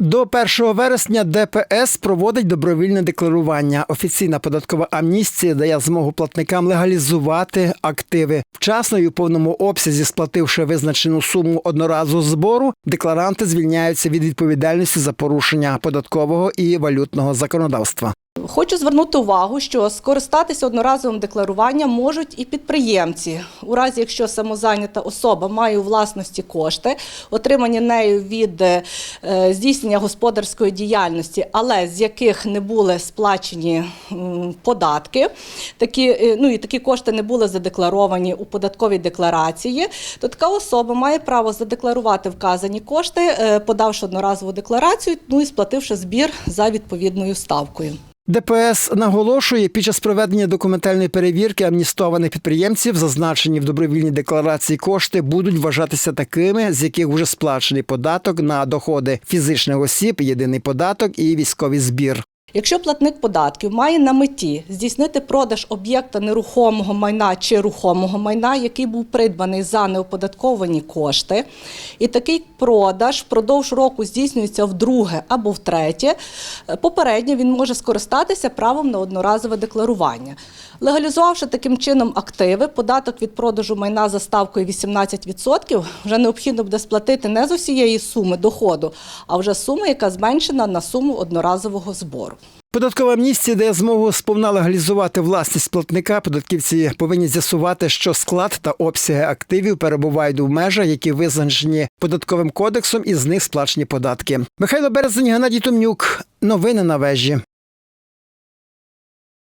До 1 вересня ДПС проводить добровільне декларування. Офіційна податкова амністія дає змогу платникам легалізувати активи. Вчасно і у повному обсязі, сплативши визначену суму одноразу збору, декларанти звільняються від відповідальності за порушення податкового і валютного законодавства. Хочу звернути увагу, що скористатися одноразовим декларуванням можуть і підприємці, у разі якщо самозайнята особа має у власності кошти, отримані нею від е, здійснення господарської діяльності, але з яких не були сплачені податки, такі, е, ну і такі кошти не були задекларовані у податковій декларації, то така особа має право задекларувати вказані кошти, е, подавши одноразову декларацію, ну і сплативши збір за відповідною ставкою. ДПС наголошує, під час проведення документальної перевірки амністованих підприємців зазначені в добровільній декларації кошти будуть вважатися такими, з яких вже сплачений податок на доходи фізичних осіб, єдиний податок і військовий збір. Якщо платник податків має на меті здійснити продаж об'єкта нерухомого майна чи рухомого майна, який був придбаний за неоподатковані кошти, і такий продаж впродовж року здійснюється вдруге або втретє, е, попередньо він може скористатися правом на одноразове декларування. Легалізувавши таким чином активи, податок від продажу майна за ставкою 18% вже необхідно буде сплатити не з усієї суми доходу, а вже суми, яка зменшена на суму одноразового збору. Податкова амністія дає змогу сповна легалізувати власність платника. Податківці повинні з'ясувати, що склад та обсяги активів перебувають у межах, які визначені податковим кодексом, і з них сплачені податки. Михайло Березень, Геннадій Томнюк. Новини на вежі.